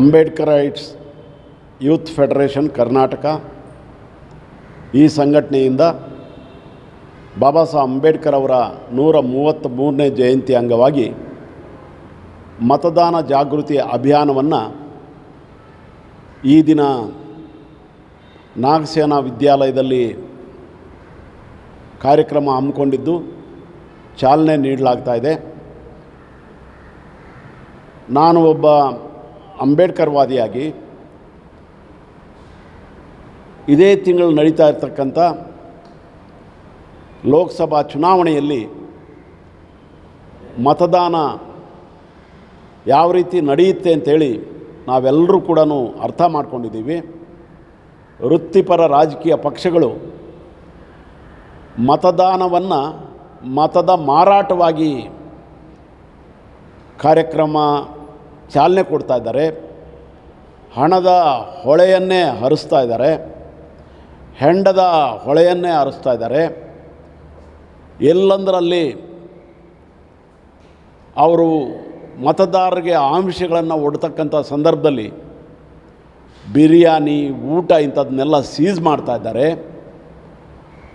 ಅಂಬೇಡ್ಕರೈಟ್ಸ್ youth federation Karnataka. ಈ ಸಂಘಟನೆಯಿಂದ ಬಾಬಾ ಸಾಹೇಬ್ ಅಂಬೇಡ್ಕರ್ ಅವರ ನೂರ ಮೂವತ್ತ್ ಮೂರನೇ ಜಯಂತಿ ಅಂಗವಾಗಿ ಮತದಾನ ಜಾಗೃತಿ ಅಭಿಯಾನವನ್ನು ಈ ದಿನ ನಾಗಸೇನಾ ವಿದ್ಯಾಲಯದಲ್ಲಿ ಕಾರ್ಯಕ್ರಮ ಹಮ್ಮಿಕೊಂಡಿದ್ದು ಚಾಲನೆ ನೀಡಲಾಗ್ತಾ ಇದೆ. ನಾನು ಒಬ್ಬ ಅಂಬೇಡ್ಕರ್ವಾದಿಯಾಗಿ ಇದೇ ತಿಂಗಳು ನಡೀತಾ ಇರ್ತಕ್ಕಂಥ ಲೋಕಸಭಾ ಚುನಾವಣೆಯಲ್ಲಿ ಮತದಾನ ಯಾವ ರೀತಿ ನಡೆಯುತ್ತೆ ಅಂತೇಳಿ ನಾವೆಲ್ಲರೂ ಕೂಡ ಅರ್ಥ ಮಾಡ್ಕೊಂಡಿದ್ದೀವಿ. ವೃತ್ತಿಪರ ರಾಜಕೀಯ ಪಕ್ಷಗಳು ಮತದಾನವನ್ನು ಮತದ ಮಾರಾಟವಾಗಿ ಕಾರ್ಯಕ್ರಮ ಚಾಲನೆ ಕೊಡ್ತಾ ಇದ್ದಾರೆ. ಹಣದ ಹೊಳೆಯನ್ನೇ ಹರಿಸ್ತಾ ಇದ್ದಾರೆ. ಹೆಂಡದ ಹೊಳೆಯನ್ನೇ ಹರಿಸ್ತಾ ಇದ್ದಾರೆ. ಎಲ್ಲಂದರಲ್ಲಿ ಅವರು ಮತದಾರರಿಗೆ ಆಮಿಷಗಳನ್ನು ಒಡ್ತಕ್ಕಂಥ ಸಂದರ್ಭದಲ್ಲಿ ಬಿರಿಯಾನಿ, ಊಟ ಇಂಥದನ್ನೆಲ್ಲ ಸೀಸ್ ಮಾಡ್ತಾ ಇದ್ದಾರೆ.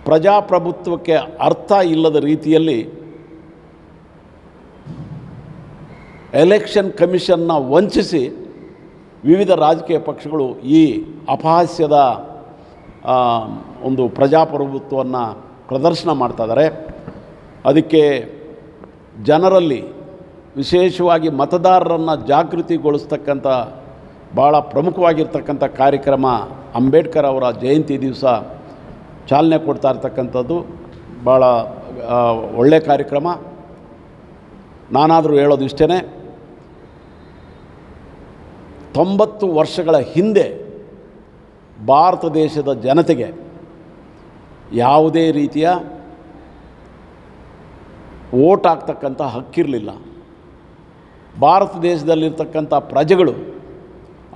ಪ್ರಜಾಪ್ರಭುತ್ವಕ್ಕೆ ಅರ್ಥ ಇಲ್ಲದ ರೀತಿಯಲ್ಲಿ ಎಲೆಕ್ಷನ್ ಕಮಿಷನ್ನ ವಂಚಿಸಿ ವಿವಿಧ ರಾಜಕೀಯ ಪಕ್ಷಗಳು ಈ ಅಪಹಾಸ್ಯದ ಒಂದು ಪ್ರಜಾಪ್ರಭುತ್ವವನ್ನು ಪ್ರದರ್ಶನ ಮಾಡ್ತಾ ಇದ್ದಾರೆ ಅದಕ್ಕೆ ಜನರಲ್ಲಿ ವಿಶೇಷವಾಗಿ ಮತದಾರರನ್ನು ಜಾಗೃತಿಗೊಳಿಸ್ತಕ್ಕಂಥ ಭಾಳ ಪ್ರಮುಖವಾಗಿರ್ತಕ್ಕಂಥ ಕಾರ್ಯಕ್ರಮ ಅಂಬೇಡ್ಕರ್ ಅವರ ಜಯಂತಿ ದಿವಸ ಚಾಲನೆ ಕೊಡ್ತಾ ಇರ್ತಕ್ಕಂಥದ್ದು. ಭಾಳ ಒಳ್ಳೆಯ ಕಾರ್ಯಕ್ರಮ. ನಾನಾದರೂ ಹೇಳೋದು ಇಷ್ಟೇ ತೊಂಬತ್ತು ವರ್ಷಗಳ ಹಿಂದೆ ಭಾರತ ದೇಶದ ಜನತೆಗೆ ಯಾವುದೇ ರೀತಿಯ ಓಟ್ ಆಗ್ತಕ್ಕಂಥ ಹಕ್ಕಿರಲಿಲ್ಲ. ಭಾರತ ದೇಶದಲ್ಲಿರ್ತಕ್ಕಂಥ ಪ್ರಜೆಗಳು,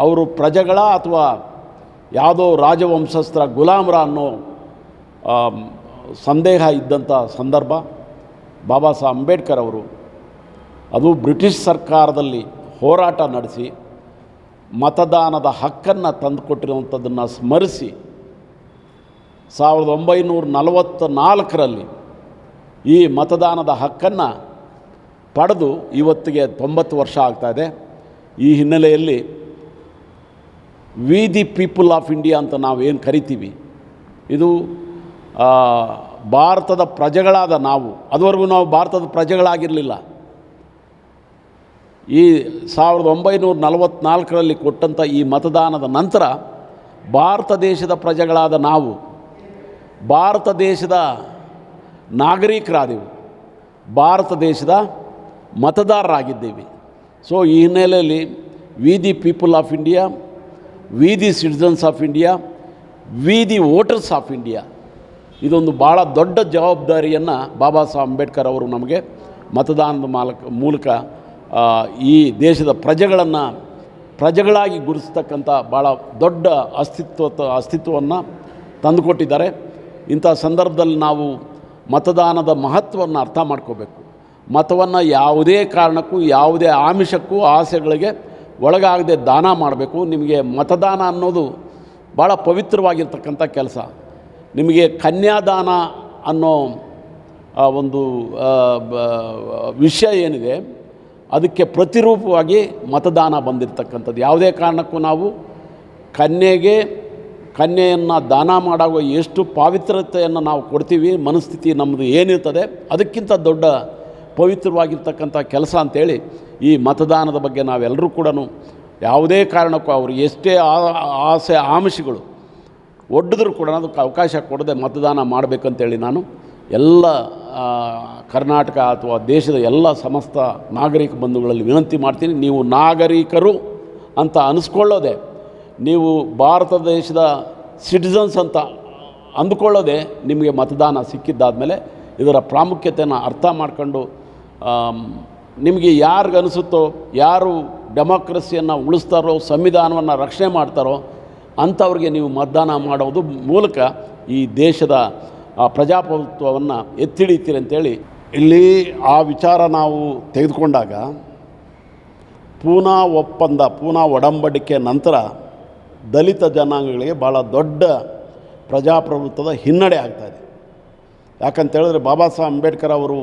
ಅವರು ಪ್ರಜೆಗಳ ಅಥವಾ ಯಾವುದೋ ರಾಜವಂಶಸ್ತ್ರ ಗುಲಾಮರ ಅನ್ನೋ ಸಂದೇಹ ಇದ್ದಂಥ ಸಂದರ್ಭ ಬಾಬಾ ಸಾಹೇಬ್ ಅಂಬೇಡ್ಕರ್ ಅವರು, ಅದು ಬ್ರಿಟಿಷ್ ಸರ್ಕಾರದಲ್ಲಿ ಹೋರಾಟ ನಡೆಸಿ ಮತದಾನದ ಹಕ್ಕನ್ನು ತಂದುಕೊಟ್ಟಿರುವಂಥದ್ದನ್ನು ಸ್ಮರಿಸಿ ಸಾವಿರದ ಒಂಬೈನೂರ ನಲವತ್ತ ನಾಲ್ಕರಲ್ಲಿ ಈ ಮತದಾನದ ಹಕ್ಕನ್ನು ಪಡೆದು ಇವತ್ತಿಗೆ ತೊಂಬತ್ತು ವರ್ಷ ಆಗ್ತಾ ಇದೆ. ಈ ಹಿನ್ನೆಲೆಯಲ್ಲಿ we the people of India ಅಂತ ನಾವು ಏನು ಕರಿತೀವಿ? ಇದು ಭಾರತದ ಪ್ರಜೆಗಳಾದ ನಾವು. ಅದುವರೆಗೂ ನಾವು ಭಾರತದ ಪ್ರಜೆಗಳಾಗಿರಲಿಲ್ಲ. ಈ ಸಾವಿರದ ಒಂಬೈನೂರ ನಲವತ್ತ್ನಾಲ್ಕರಲ್ಲಿ ಕೊಟ್ಟಂಥ ಈ ಮತದಾನದ ನಂತರ ಭಾರತ ದೇಶದ ಪ್ರಜೆಗಳಾದ ನಾವು, ಭಾರತ ದೇಶದ ನಾಗರಿಕರಾದೆವು, ಭಾರತ ದೇಶದ ಮತದಾರರಾಗಿದ್ದೇವೆ. ಸೊ ಈ ಹಿನ್ನೆಲೆಯಲ್ಲಿ we the people of India we the citizens of India we the voters of India ಇದೊಂದು ಭಾಳ ದೊಡ್ಡ ಜವಾಬ್ದಾರಿಯನ್ನು ಬಾಬಾ ಸಾಹೇಬ್ ಅಂಬೇಡ್ಕರ್ ಅವರು ನಮಗೆ ಮತದಾನದ ಮಾಲಕ ಮೂಲಕ ಈ ದೇಶದ ಪ್ರಜೆಗಳನ್ನು ಪ್ರಜೆಗಳಾಗಿ ಗುರುತಿಸ್ತಕ್ಕಂಥ ಭಾಳ ದೊಡ್ಡ ಅಸ್ತಿತ್ವ, ಅಸ್ತಿತ್ವವನ್ನು ತಂದುಕೊಟ್ಟಿದ್ದಾರೆ. ಇಂಥ ಸಂದರ್ಭದಲ್ಲಿ ನಾವು ಮತದಾನದ ಮಹತ್ವವನ್ನು ಅರ್ಥ ಮಾಡ್ಕೋಬೇಕು. ಮತವನ್ನು ಯಾವುದೇ ಕಾರಣಕ್ಕೂ, ಯಾವುದೇ ಆಮಿಷಕ್ಕೂ, ಆಸೆಗಳಿಗೆ ಒಳಗಾಗದೆ ದಾನ ಮಾಡಬೇಕು. ನಿಮಗೆ ಮತದಾನ ಅನ್ನೋದು ಭಾಳ ಪವಿತ್ರವಾಗಿರ್ತಕ್ಕಂಥ ಕೆಲಸ. ನಿಮಗೆ ಕನ್ಯಾದಾನ ಅನ್ನೋ ಒಂದು ವಿಷಯ ಏನಿದೆ ಅದಕ್ಕೆ ಪ್ರತಿರೂಪವಾಗಿ ಮತದಾನ ಬಂದಿರತಕ್ಕಂಥದ್ದು. ಯಾವುದೇ ಕಾರಣಕ್ಕೂ ನಾವು ಕನ್ಯೆಗೆ, ಕನ್ಯೆಯನ್ನು ದಾನ ಮಾಡುವ ಎಷ್ಟು ಪಾವಿತ್ರತೆಯನ್ನು ನಾವು ಕೊಡ್ತೀವಿ, ಮನಸ್ಥಿತಿ ನಮ್ಮದು ಏನಿರ್ತದೆ, ಅದಕ್ಕಿಂತ ದೊಡ್ಡ ಪವಿತ್ರವಾಗಿರ್ತಕ್ಕಂಥ ಕೆಲಸ ಅಂತೇಳಿ ಈ ಮತದಾನದ ಬಗ್ಗೆ ನಾವೆಲ್ಲರೂ ಕೂಡ ಯಾವುದೇ ಕಾರಣಕ್ಕೂ ಅವರು ಎಷ್ಟೇ ಆಸೆ, ಆಮಿಷಗಳು ಒಡ್ಡಿದ್ರು ಕೂಡ ಅದಕ್ಕೆ ಅವಕಾಶ ಕೊಡದೆ ಮತದಾನ ಮಾಡಬೇಕಂತೇಳಿ ನಾನು ಎಲ್ಲ ಕರ್ನಾಟಕ ಅಥವಾ ದೇಶದ ಎಲ್ಲ ಸಮಸ್ತ ನಾಗರಿಕ ಬಂಧುಗಳಲ್ಲಿ ವಿನಂತಿ ಮಾಡ್ತೀನಿ. ನೀವು ನಾಗರಿಕರು ಅಂತ ಅನಿಸ್ಕೊಳ್ಳೋದೆ, ನೀವು ಭಾರತ ದೇಶದ ಸಿಟಿಸನ್ಸ್ ಅಂತ ಅಂದುಕೊಳ್ಳೋದೆ ನಿಮಗೆ ಮತದಾನ ಸಿಕ್ಕಿದ್ದಾದಮೇಲೆ ಇದರ ಪ್ರಾಮುಖ್ಯತೆಯನ್ನು ಅರ್ಥ ಮಾಡ್ಕೊಂಡು ನಿಮಗೆ ಯಾರಿಗೆ ಅನಿಸುತ್ತೋ, ಯಾರು ಡೆಮೋಕ್ರಸಿಯನ್ನು ಉಳಿಸ್ತಾರೋ, ಸಂವಿಧಾನವನ್ನು ರಕ್ಷಣೆ ಮಾಡ್ತಾರೋ ಅಂಥವ್ರಿಗೆ ನೀವು ಮತದಾನ ಮಾಡೋದು ಮೂಲಕ ಈ ದೇಶದ ಆ, ಪ್ರಜಾಪ್ರಭುತ್ವವನ್ನು ಎತ್ತಿಡಿತೀರಿ ಅಂತೇಳಿ ಇಲ್ಲಿ ಆ ವಿಚಾರ ನಾವು ತೆಗೆದುಕೊಂಡಾಗ ಪೂನಾ ಒಪ್ಪಂದ ಪೂನಾ ಒಡಂಬಡಿಕೆ ನಂತರ ದಲಿತ ಜನಾಂಗಗಳಿಗೆ ಭಾಳ ದೊಡ್ಡ ಪ್ರಜಾಪ್ರಭುತ್ವದ ಹಿನ್ನಡೆ ಆಗ್ತಾ ಇದೆ. ಯಾಕಂತೇಳಿದ್ರೆ ಬಾಬಾ ಸಾಹೇಬ್ ಅಂಬೇಡ್ಕರ್ ಅವರು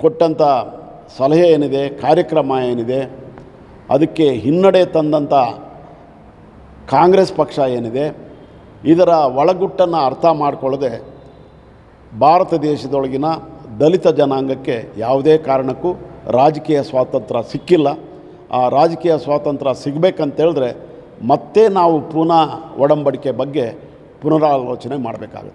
ಕೊಟ್ಟಂಥ ಸಲಹೆ ಏನಿದೆ ಕಾರ್ಯಕ್ರಮ ಏನಿದೆ ಅದಕ್ಕೆ ಹಿನ್ನಡೆ ತಂದಂಥ ಕಾಂಗ್ರೆಸ್ ಪಕ್ಷ ಏನಿದೆ ಇದರ ಒಳಗುಟ್ಟನ್ನು ಅರ್ಥ ಮಾಡಿಕೊಳ್ಳದೆ ಭಾರತ ದೇಶದೊಳಗಿನ ದಲಿತ ಜನಾಂಗಕ್ಕೆ ಯಾವುದೇ ಕಾರಣಕ್ಕೂ ರಾಜಕೀಯ ಸ್ವಾತಂತ್ರ್ಯ ಸಿಕ್ಕಿಲ್ಲ. ಆ ರಾಜಕೀಯ ಸ್ವಾತಂತ್ರ್ಯ ಸಿಗಬೇಕಂತೇಳಿದ್ರೆ ಮತ್ತೆ ನಾವು ಪುನಃ ಒಡಂಬಡಿಕೆ ಬಗ್ಗೆ ಪುನರಾಲೋಚನೆ ಮಾಡಬೇಕಾಗುತ್ತೆ.